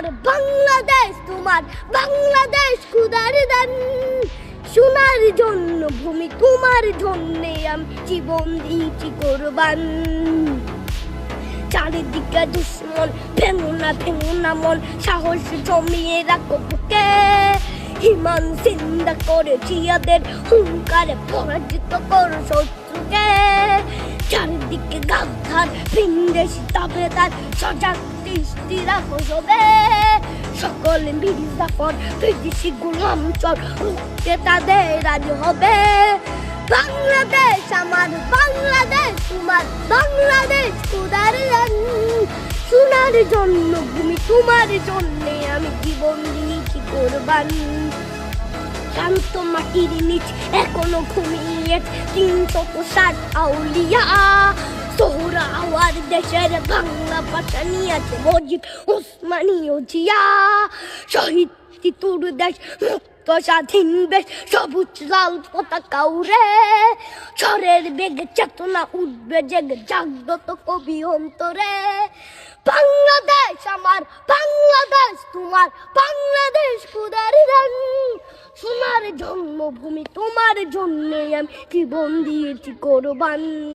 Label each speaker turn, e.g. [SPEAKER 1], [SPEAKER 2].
[SPEAKER 1] আমার বাংলাদেশ, তোমার বাংলাদেশ খুদার দান সোনার জন্য ভূমি, তোমার জন্যে আমি জীবন দিয়েছি কোরবান। চারিদিকে দুশ্মন ভেঙো না ভেঙো না মন, সাহস জমিয়ে রাখো বুকে। হিমান চিন্তা করে জিয়াদের হুঙ্কারে পরাজিত করো শত্রুকে। চারিদিকে গান্ধার ভিন্দেশি তার সজাগ দৃষ্টি রাখো সবে। সকলে মির্জাফর বিদেশি গোলাম চল রুখতে তাদের আজ হবে। বাংলাদেশ আমার, বাংলাদেশ তোমার, বাংলাদেশ রান। সোনার জন্য ভূমি তোমার জন্যে আমি জীবন দিয়েছি কোরবান। শান্ত মাটির নিচ এখনও ঘুমিয়ে তিনশত ষাট আউলিয়া। সোহরা আওয়ার দেশের বাংলা ভাষা নিয়েছে মজিদ ওসমানীয় জিয়া শহীদ তিতুর দেশ, মুক্ত স্বাধীন বেশ সবুজ লাল পতাকা উড়ে। ঝড়ের বেগে চেতনা উঠবে, জেগে জাগ্রত কবি অন্তরে। বাংলাদেশ আমার, বাংলাদেশ তোমার, বাংলাদেশ খুদার রান সোনার জন্মভূমি তোমার জন্যে আমি জীবন দিয়েছি কোরবান।